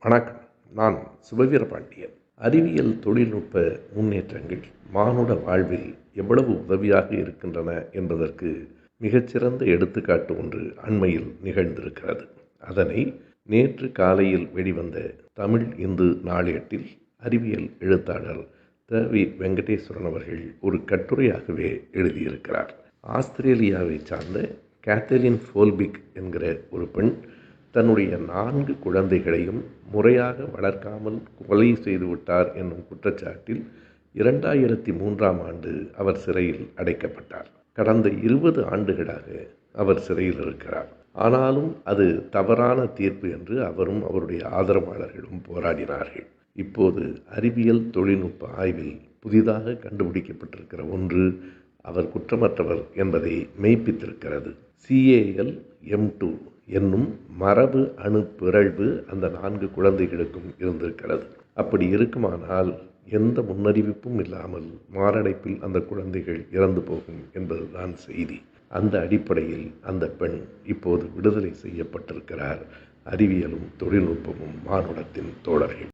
வணக்கம். நான் சுபவீர பாண்டியன். அறிவியல் தொழில்நுட்ப முன்னேற்றங்கள் மானுட வாழ்வில் எவ்வளவு உதவியாக இருக்கின்றன என்பதற்கு மிகச்சிறந்த எடுத்துக்காட்டு ஒன்று அண்மையில் நிகழ்ந்திருக்கிறது. அதனை நேற்று காலையில் வெளிவந்த தமிழ் இந்து நாளேட்டில் அறிவியல் எழுத்தாளர் த. வி. வெங்கடேஸ்வரன் அவர்கள் ஒரு கட்டுரையாகவே எழுதியிருக்கிறார். ஆஸ்திரேலியாவை சார்ந்த கேத்தலின் ஃபோல்பிக் என்கிற ஒரு பெண் தன்னுடைய நான்கு குழந்தைகளையும் முறையாக வளர்க்காமல் கொலை செய்துவிட்டார் என்னும் குற்றச்சாட்டில் இரண்டாயிரத்தி மூன்றாம் ஆண்டு அவர் சிறையில் அடைக்கப்பட்டார். கடந்த இருபது ஆண்டுகளாக அவர் சிறையில் இருக்கிறார். ஆனாலும் அது தவறான தீர்ப்பு என்று அவரும் அவருடைய ஆதரவாளர்களும் போராடினார்கள். இப்போது அறிவியல் தொழில்நுட்ப ஆய்வில் புதிதாக கண்டுபிடிக்கப்பட்டிருக்கிற ஒன்று அவர் குற்றமற்றவர் என்பதை மெய்ப்பித்திருக்கிறது. சிஏஎல் எம் டூ என்னும் மரபு அணு பிறழ்வு அந்த நான்கு குழந்தைகளுக்கும் இருந்திருக்கிறது. அப்படி இருக்குமானால் எந்த முன்னறிவிப்பும் இல்லாமல் மாரடைப்பில் அந்த குழந்தைகள் இறந்து போகும் என்பதுதான் செய்தி. அந்த அடிப்படையில் அந்த பெண் இப்போது விடுதலை செய்யப்பட்டிருக்கிறார். அறிவியலும் தொழில்நுட்பமும் மானுடத்தின் தோழர்கள்.